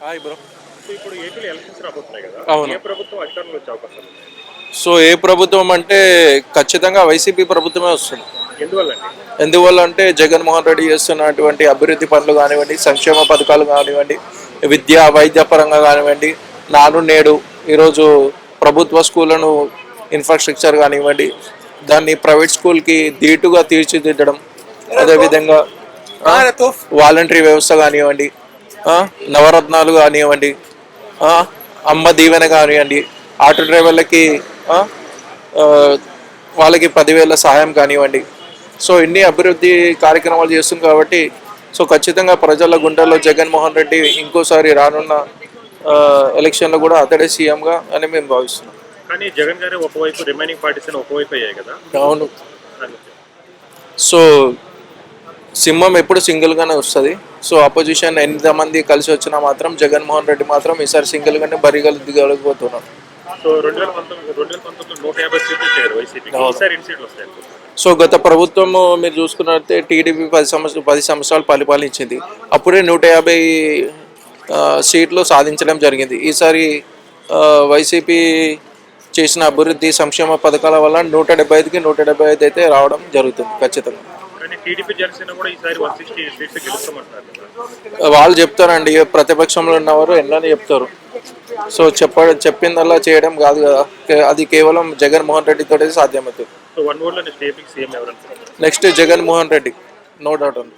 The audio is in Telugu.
Hi bro. సో ఇప్పుడు ఏపీలో ఎలక్షన్స్ రాబోతున్నాయి కదా. అవును. ఏ ప్రభుత్వం అధికారంలో వచ్చే అవకాశం సో ఏ ప్రభుత్వం అంటే ఖచ్చితంగా వైసీపీ ప్రభుత్వమే వస్తుంది. ఎందువల్లండి? ఎందువల్ల అంటే జగన్మోహన్ రెడ్డి చేస్తున్నటువంటి అభివృద్ధి పనులు కానివ్వండి సంక్షేమ పథకాలు కానివ్వండి విద్య వైద్య పరంగా కానివ్వండి నాడు నేడు ఈరోజు ప్రభుత్వ స్కూళ్ళను ఇన్ఫ్రాస్ట్రక్చర్ కానివ్వండి దాన్ని ప్రైవేట్ స్కూల్కి ధీటుగా తీర్చిదిద్దడం అదేవిధంగా వాలంటరీ వ్యవస్థ కానివ్వండి నవరత్నాలు కానివ్వండి అమ్మ దీవెన కానివ్వండి ఆటో డ్రైవర్లకి వాళ్ళకి పదివేల సహాయం కానివ్వండి. సో ఇన్ని అభివృద్ధి కార్యక్రమాలు చేస్తుంది కాబట్టి సో ఖచ్చితంగా ప్రజల గుండెల్లో జగన్మోహన్ రెడ్డి ఇంకోసారి రానున్న ఎలక్షన్లో కూడా అతడే సీఎంగా అని మేము భావిస్తున్నాం. కానీ జగన్ గారే ఒకవైపు రిమైనింగ్ పార్టీస్ ఒకవైపు అయ్యాయి కదా? అవును. సో సింహం ఎప్పుడు సింగిల్గానే వస్తుంది. సో అపోజిషన్ ఎంతమంది కలిసి వచ్చినా మాత్రం జగన్మోహన్ రెడ్డి మాత్రం ఈసారి సింగిల్గానే బరిగలు దిగలిగిపోతున్నాడు సో రెండు వేల పంతొమ్మిది రెండు వేల పంతొమ్మిది నూట యాభై సీట్లు వచ్చాయి కదా వైసీపీకి ఈసారి ఎన్ని సీట్లు వస్తాయి అనుకుంటున్నారు? సో గత ప్రభుత్వం మీరు చూసుకున్నట్లయితే టీడీపీ పది సంవత్సరాలు పది సంవత్సరాలు పరిపాలించింది. అప్పుడే నూట యాభై సీట్లు సాధించడం జరిగింది. ఈసారి వైసీపీ చేసిన అభివృద్ధి సంక్షేమ పథకాల వల్ల నూట డెబ్బై ఐదుకి నూట డెబ్బై ఐదు అయితే రావడం జరుగుతుంది ఖచ్చితంగా. వాళ్ళు చెప్తారండి ప్రతిపక్షంలో ఉన్నవారు ఎన్నని చెప్తారు. సో చెప్ప చెప్పిందల్లా చేయడం కాదు కదా. అది కేవలం జగన్మోహన్ రెడ్డితోటే సాధ్యమవుతుంది. Next Jaganmohan Reddy no doubt అండి.